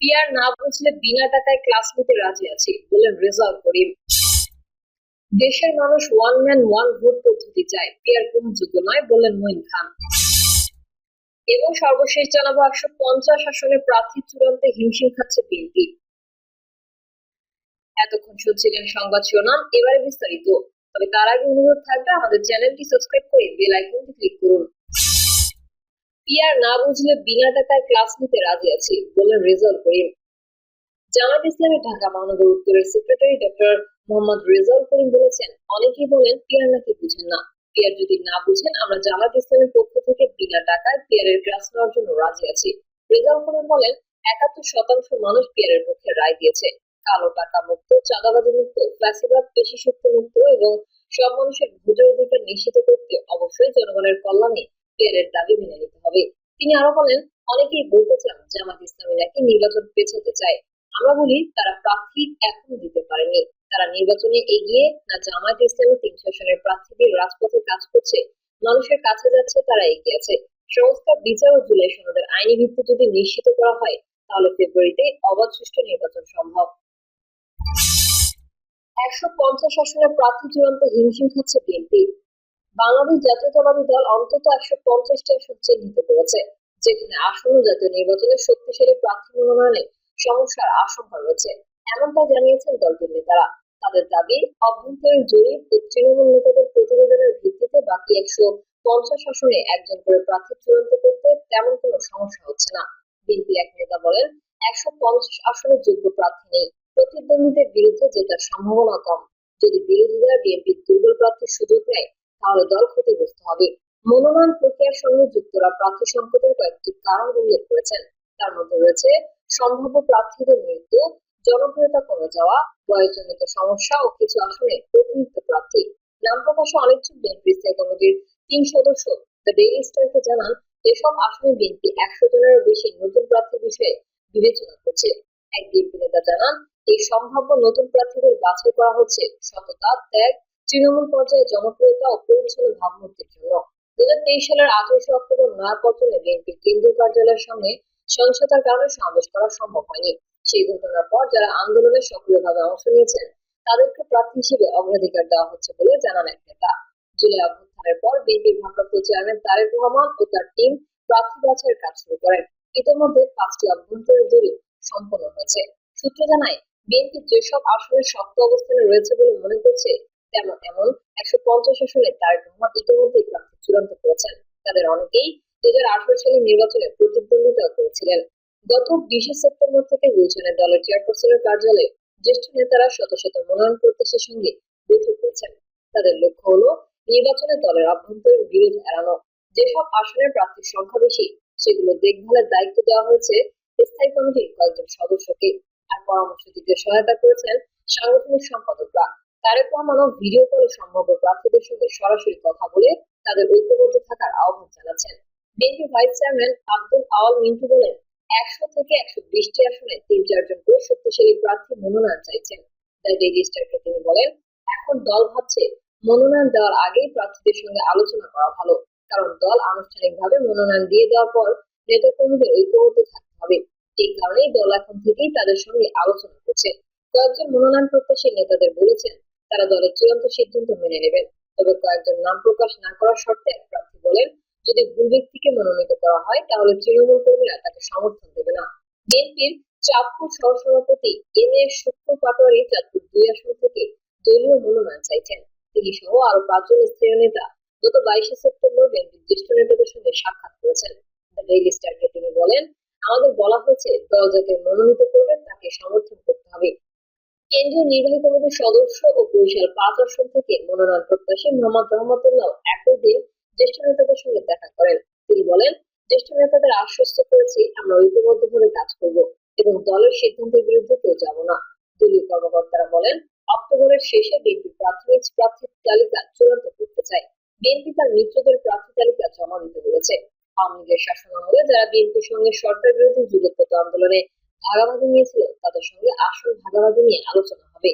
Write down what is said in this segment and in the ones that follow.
Peer না বুঝলে বিনা টাকায় ক্লাস নিতে রাজি আছি বলেন রেজাউল করিম দেশের মানুষ ওয়ান ম্যান ওয়ান ভোট পদ্ধতি চায় পিয়ার গ্রহণযোগ্য নয় বললেন মঈন খান। এবং সর্বশেষ জানাব একশো পঞ্চাশ আসনে প্রার্থী চূড়ান্তে হিমশিম খাচ্ছে বিএনপি এতক্ষণ শুনছিলেন সংবাদ শিরোনাম, এবারে বিস্তারিত। তবে তার আগে অনুরোধ থাকবে আমাদের চ্যানেলটি সাবস্ক্রাইব করে বেল আইকনটি ক্লিক করুন। পিয়ার না বুঝলে বিনা টাকায় ক্লাস নিতে রাজি আছি বললেন রেজাউল করিম। জামাত ইসলামী ঢাকা মহানগর উত্তরের সেক্রেটারি ডক্টর মোহাম্মদ রেজাউল করিম বলেছেন, অনেকেই বলেন পিয়ার নাকি বুঝেন না। পিয়ার যদি না বুঝেন, আমরা জামাত ইসলামের পক্ষ থেকে বিনা টাকায় পিয়ারের ক্লাস নেওয়ার জন্য রাজি আছি। রেজাউল করিম বলেন, একাত্তর শতাংশ মানুষ পিয়ারের পক্ষে রায় দিয়েছে। কালো টাকা মুক্ত, চাঁদাবাজি মুক্ত, ফ্যাসিবাদ, পেশি শক্তি মুক্ত এবং সব মানুষের ভোটের অধিকার নিশ্চিত করতে অবশ্যই জনগণের কল্যাণে পিয়ারের দাবি মেনে নিতে হবে। তিনি আরও বলেন, অনেকেই বলতে চান জামাত ইসলামী নির্বাচন পেছাতে চায়। আমরা বলি, তারা প্রার্থী এখনও দিতে পারেনি। তারা নির্বাচনে এগিয়ে না জামায়াত ইসলামী তিন শাসনের প্রার্থীদের রাজপথে কাজ করছে, মানুষের কাছে যাচ্ছে, তারা এগিয়ে আছে। সংস্কার, বিচার ও জুলাই সনদের আইনি ভিত্তি যদি নিশ্চিত করা হয়, তাহলে ফেব্রুয়ারিতে অবাধ সুষ্ঠু নির্বাচন সম্ভব। একশো পঞ্চাশ আসনের প্রার্থী চূড়ান্তে হিমশিম খাচ্ছে বিএনপি। বাংলাদেশ জাতীয়তাবাদী দল অন্তত একশো পঞ্চাশটি আসন চিহ্নিত করেছে, যেখানে আসন্ন জাতীয় নির্বাচনে শক্তিশালী প্রার্থী মনোনয়নে সমস্যার আশঙ্কা রয়েছে। এমনটাই জানিয়েছেন দলটির নেতারা। তাদের দাবি, অভ্যন্তরীণ জরিপ ও তৃণমূল নেতাদের প্রতিবেদনের ভিত্তিতে বাকি একশো পঞ্চাশ আসনে একজন করে প্রার্থী চূড়ান্ত করতে তেমন কোনো সমস্যা হচ্ছে না। বিএনপি এক নেতা বলেন, একশো পঞ্চাশ আসনে যোগ্য প্রার্থী নেই। প্রতিদ্বন্দ্বীদের বিরুদ্ধে জেতার সম্ভাবনা কম। যদি বিরোধীরা বিএনপির দুর্বল প্রার্থীর সুযোগ নেয় তাহলে দল ক্ষতিগ্রস্ত হবে। মনোনয়ন প্রক্রিয়ার সঙ্গে যুক্তরা প্রার্থী সংকটের কয়েকটি কারণ উল্লেখ করেছেন। তার মধ্যে রয়েছে সম্ভাব্য প্রার্থীদের মৃত্যু, জনপ্রিয়তা কমে যাওয়া, বয়সজনিত সমস্যা ও কিছু আসনে অতিরিক্ত প্রার্থী। নাম প্রকাশে অনিচ্ছুক বিএনপি স্থায়ী কমিটির তিন সদস্য। দ্য ডেইলি স্টারকে জানান, এসব আসনে বিএনপি একশো জনেরও বেশি নতুন প্রার্থীর বিষয়ে বিবেচনা করছে। এক বিএনপি নেতা জানান, এই সম্ভাব্য নতুন প্রার্থীদের বাছাই করা হচ্ছে সততা, ত্যাগ তৃণমূল পর্যায়ে জনপ্রিয়তা ও পরিচ্ছন্ন ভাবমূর্তির জন্য। দু হাজার তেইশ সালের আঠারোশে অক্টোবর নয়াপল্টনে বিএনপির কেন্দ্রীয় কার্যালয়ের সামনে সহিংসতার কারণে সমাবেশ করা সম্ভব হয়নি। সেই ঘটনার পর যারা আন্দোলনে সক্রিয়ভাবে অংশ নিয়েছেন, তাদেরকে প্রার্থী হিসেবে অগ্রাধিকার দেওয়া হচ্ছে বলে জানান এক নেতা। জুলাই অভ্যুত্থানের পর বিএনপির ভারপ্রাপ্ত চেয়ারম্যান তারেক রহমান ও তার টিম প্রার্থী বাছাইয়ের কাজ শুরু করেন। ইতিমধ্যে পাঁচটি অভ্যন্তরীণ জরিপ সম্পন্ন হয়েছে। সূত্র জানায় বিএনপি যেসব আসনের শক্ত অবস্থানে রয়েছে বলে মনে করছে তেমন এমন একশো পঞ্চাশ আসনে তারেক রহমান ইতিমধ্যেই চূড়ান্ত করেছেন। তাদের অনেকেই দু হাজার আঠারো সালের নির্বাচনে প্রতিদ্বন্দ্বিতা করেছিলেন। গত বিশে সেপ্টেম্বর থেকে গুলশানের দলের চেয়ারপারসনের কার্যালয়ে জ্যেষ্ঠ নেতারা শত শত মনোনয়ন প্রত্যাশীর সঙ্গে বৈঠক করেছেন। তাদের লক্ষ্য হলো নির্বাচনে দলের অভ্যন্তরীণ বিরোধ এড়ানো। যেসব আসনের প্রার্থীর সংখ্যা বেশি, সেগুলো দেখভালের দায়িত্ব দেওয়া হয়েছে স্থায়ী কমিটির কয়েকজন সদস্যকে। আর পরামর্শ দিতে সহায়তা করেছেন সাংগঠনিক সম্পাদকরা। তারেক রহমানও ভিডিও কলে সম্ভাব্য প্রার্থীদের সঙ্গে সরাসরি কথা বলে তাদের ঐক্যবদ্ধ থাকার আহ্বান জানাচ্ছেন। BNP vice chairman Abdul Awal Mintu বলেন, একশো থেকে একশো বিশটি আসনে তিন চারজন করে শক্তিশালী প্রার্থী মনোনয়ন চাইছেন। দ্য ডেইলি স্টারকে তিনি বলেন, এখন দল ভাবছে মনোনয়ন দেওয়ার আগেই প্রার্থীদের সঙ্গে আলোচনা করা ভালো। কারণ দল আনুষ্ঠানিকভাবে মনোনয়ন দিয়ে দেওয়ার পর নেতাকর্মীদের ঐক্যবদ্ধ থাকতে হবে। এই কারণেই দল এখন থেকেই তাদের সঙ্গে আলোচনা করছে। কয়েকজন মনোনয়ন প্রত্যাশী নেতাদের বলেছেন তারা দলের চূড়ান্ত সিদ্ধান্ত মেনে নেবেন। তবে কয়েকজন নাম প্রকাশ না করার শর্তে এক প্রার্থী বলেন, যদি ভুল ব্যক্তিকে মনোনীত করা হয়, তাহলে তৃণমূল কর্মীরা তাকে সমর্থন দেবে না। বিএনপির চাঁদপুর সহসভাপতি এম এ শুক্র পাটোয়ারি চাঁদপুর দুই আসন থেকে দলীয় মনোনয়ন চাইছেন। তিনি সহ আরও পাঁচজন স্থানীয় নেতা গত বাইশে সেপ্টেম্বর বিএনপির জ্যেষ্ঠ নেতাদের সঙ্গে সাক্ষাৎ করেছেন। ডেইলি স্টারকে তিনি বলেন, আমাদের বলা হয়েছে, দল যাকে মনোনীত করবেন তাকে সমর্থন করতে হবে। কেন্দ্রীয় নির্বাহী কমিটির সদস্য ও বরিশাল পাঁচ আসন থেকে মনোনয়ন প্রত্যাশী মোহাম্মদ রহমতুল্লাহ একই দিন জ্যেষ্ঠ নেতাদের সঙ্গে দেখা করেন। তিনি বলেন, জ্যেষ্ঠ নেতাদের আশ্বস্ত করেছি, আমরা ঐক্যবদ্ধভাবে কাজ করব এবং দলের সিদ্ধান্তের বিরুদ্ধে কেউ যাব না। দলীয় কর্মকর্তারা বলেন, অক্টোবরের শেষে বিএনপি প্রাথমিক প্রার্থী তালিকা চূড়ান্ত করতে চায় বিএনপি তার মিত্রদের প্রার্থী তালিকা জমা দিতে বলেছে। আওয়ামী লীগের শাসনামলে যারা বিএনপির সঙ্গে সরকার বিরোধী যুগোত্তর আন্দোলনে ভাগাভাগি নিয়েছিল, তাদের সঙ্গে আসল ভাগাভাগি নিয়ে আলোচনা হবে।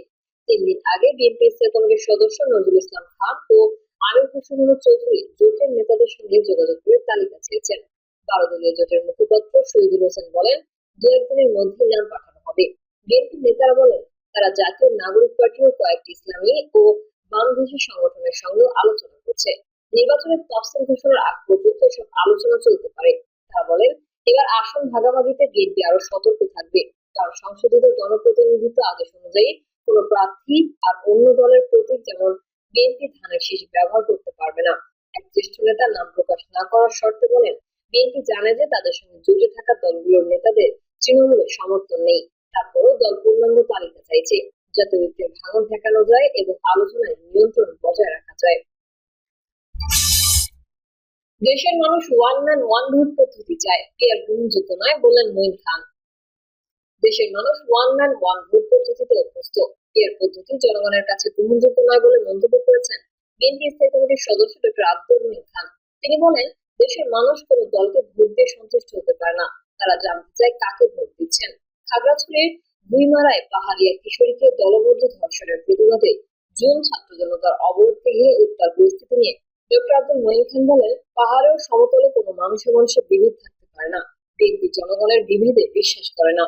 তিন দিন আগে বিএনপি কমিটির সদস্য নজরুল ইসলাম খান ও আমির হোসেন চৌধুরী জোটের নেতাদের সঙ্গে যোগাযোগ করে তালিকা চেয়েছেন বারো দলীয় জোটের মুখপাত্র শহীদুল হোসেন বলেন, দু একদিনের মধ্যেই নাম পাঠানো হবে। বিএনপি নেতারা বলেন, তারা জাতীয় নাগরিক পার্টি ও কয়েকটি ইসলামী ও বামদেশী সংগঠনের সঙ্গেও আলোচনা করছে। নির্বাচনের তফসিল ঘোষণার আগ পর্যন্ত এসব আলোচনা চলতে পারে। তারা বলেন এবার আসন ভাগাভাগিতে বিএনপি আরও সতর্ক থাকবে। কারণ সংশোধিত জনপ্রতিনিধিত্ব আদেশ অনুযায়ী কোনো প্রার্থী আর অন্য দলের প্রতীক যেমন বিএনপি ধানের শীষ ব্যবহার করতে পারবে না। এক জ্যেষ্ঠ নেতা নাম প্রকাশ না করার শর্তে বলেন, বিএনপি জানে যে তাদের সঙ্গে জুটে থাকা দলগুলোর নেতাদের তৃণমূলের সমর্থন নেই। তারপরও দল পূর্ণাঙ্গ তালিকা চাইছে, যাতে ঐক্যের ভাঙন ঠেকানো যায় এবং আলোচনায় নিয়ন্ত্রণ বজায় রাখা যায়। দেশের মানুষ ওয়ান ম্যান ওয়ান ভোট পদ্ধতি চায়। এ আর গ্রহণযোগ্য নয় বললেন মঈন খান। দেশের মানুষ ওয়ান ম্যান ওয়ান ভোট পদ্ধতিতে অভ্যস্ত। এর পদ্ধতি জনগণের কাছে গ্রহণযোগ্য নয় বলে মন্তব্য করেছেন বিএনপি স্থায়ী কমিটির সদস্য ডক্টর আব্দুল মঈন খান। তিনি বলেন, দেশের মানুষ কোন দলকে ভোট দিয়ে সন্তুষ্ট হতে পারে না। তারা জানতে চায় কাকে ভোট দিচ্ছেন। খাগড়াছড়ির গুইমারায় পাহাড়িয়া কিশোরীকে দলবদ্ধ ধর্ষণের প্রতিবাদে জুন ছাত্র জনতার অবরোধকে ঘিরে উত্তাল পরিস্থিতি নিয়ে ডক্টর আব্দুল খান বলেন, পাহাড়ে ও সমতলে কোনো মানুষে মানুষে বিভেদ থাকতে পারে না। জনগণের বিভেদে বিশ্বাস করে না।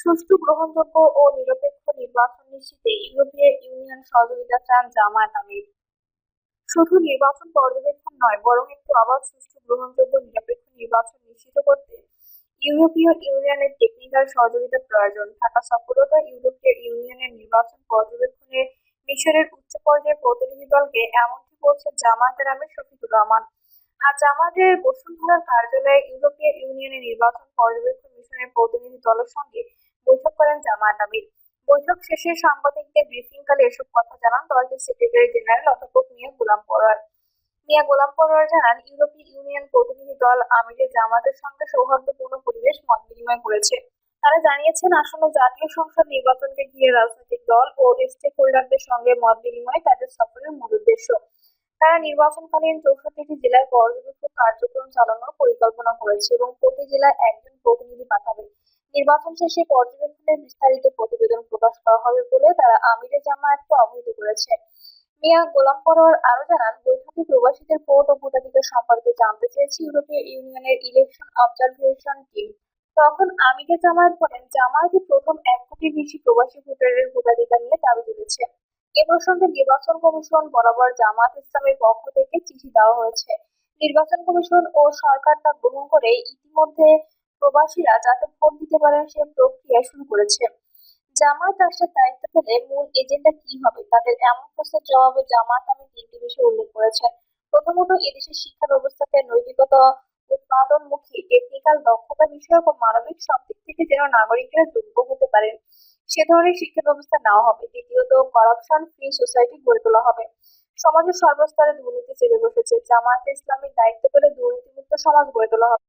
সুষ্ঠু গ্রহণযোগ্য ও নিরপেক্ষ নির্বাচন নিশ্চিতে ইউরোপীয় ইউনিয়ন সহযোগিতা চান জামায়াত আমির। শুধু নির্বাচন পর্যবেক্ষণ নয়, বরং একটু অবাধ সুষ্ঠু গ্রহণযোগ্য নিরপেক্ষ নির্বাচন নিশ্চিত করতে ইউরোপীয় ইউনিয়নের টেকনিক্যাল সহযোগিতা প্রয়োজন। থাকা সফলতা ইউরোপীয় ইউনিয়নের নির্বাচন পর্যবেক্ষণে মিশরের উচ্চ পর্যায়ের প্রতিনিধি দলকে এমনটি বলছেন জামায়াতের আমির শফিকুর রহমান। আর জামায়াতের বসুন্ধরার কার্যালয়ে ইউরোপীয় ইউনিয়নের নির্বাচন পর্যবেক্ষণ মিশনের প্রতিনিধি দলের সঙ্গে বৈঠক করেন জামায়াত আমির। বৈঠক শেষে সাংবাদিকদের ব্রিফিংকালে এসব কথা জানান দলটির সেক্রেটারি জেনারেল অধ্যাপক মিয়া গোলাম পরোয়ার। মিয়া গোলাম পরোয়ার জানান, ইউরোপীয় ইউনিয়ন প্রতিনিধি দল আমিরের জামাতের সঙ্গে সৌহার্দ্যপূর্ণ পরিবেশ মত বিনিময় করেছে। তারা জানিয়েছেন, আসন্ন জাতীয় সংসদ নির্বাচনকে ঘিরে রাজনৈতিক দল ও স্টেক হোল্ডারদের সঙ্গে মত বিনিময় তাদের সফরের মূল উদ্দেশ্য। তারা নির্বাচনকালীন চৌষট্টিটি জেলায় পর্যবেক্ষক কার্যক্রম চালানোর পরিকল্পনা করেছে এবং প্রতি জেলায় একজন প্রতিনিধি পাঠাবে। নির্বাচন শেষে পর্যবেক্ষণের বিস্তারিত প্রতিবেদন প্রকাশ করা হবে বলে তারা আমিরে জামায়াতকে অবহিত করেছে। মিয়া গোলাম পরোয়ার আরও জানান, বৈঠকে প্রবাসীদের ভোট ও ভোটাধিকার সম্পর্কে জানতে চেয়েছে ইউরোপীয় ইউনিয়নের ইলেকশন অবজারভেশন টিম। তখন আমিরে জামায়াত বলেন জামায়াতই প্রথম এক কোটির বেশি প্রবাসী ভোটারের ভোটাধিকার নিয়ে দাবি তুলেছে। এ প্রসঙ্গে নির্বাচন কমিশন বরাবর জামাত ইসলামের পক্ষ থেকে চিঠি দেওয়া হয়েছে। নির্বাচন কমিশন ও সরকার তা গ্রহণ করে ইতিমধ্যে প্রবাসীরা যাতে ভোট দিতে পারেন সে প্রক্রিয়া শুরু করেছে। জামায়াত রাষ্ট্রের দায়িত্ব পেলে মূল এজেন্ডা কি হবে? তাদের এমন প্রশ্নের জবাবে জামায়াত আমি তিনটি বিষয় উল্লেখ করেছেন প্রথমত, এদেশের শিক্ষা ব্যবস্থাকে নৈতিকতা উৎপাদনমুখী টেকনিক্যাল দক্ষতা বিষয়ক ও মানবিক সব দিক থেকে যেন নাগরিকেরা যোগ্য হতে পারেন, সে ধরনের শিক্ষা ব্যবস্থা নেওয়া হবে। দ্বিতীয়ত করাপশন ফ্রি সোসাইটি গড়ে তোলা হবে। সমাজের সর্বস্তরে দুর্নীতি চেপে বসেছে। জামায়াতে ইসলামের দায়িত্ব করে দুর্নীতিমুক্ত সমাজ গড়ে তোলা হবে।